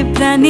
planning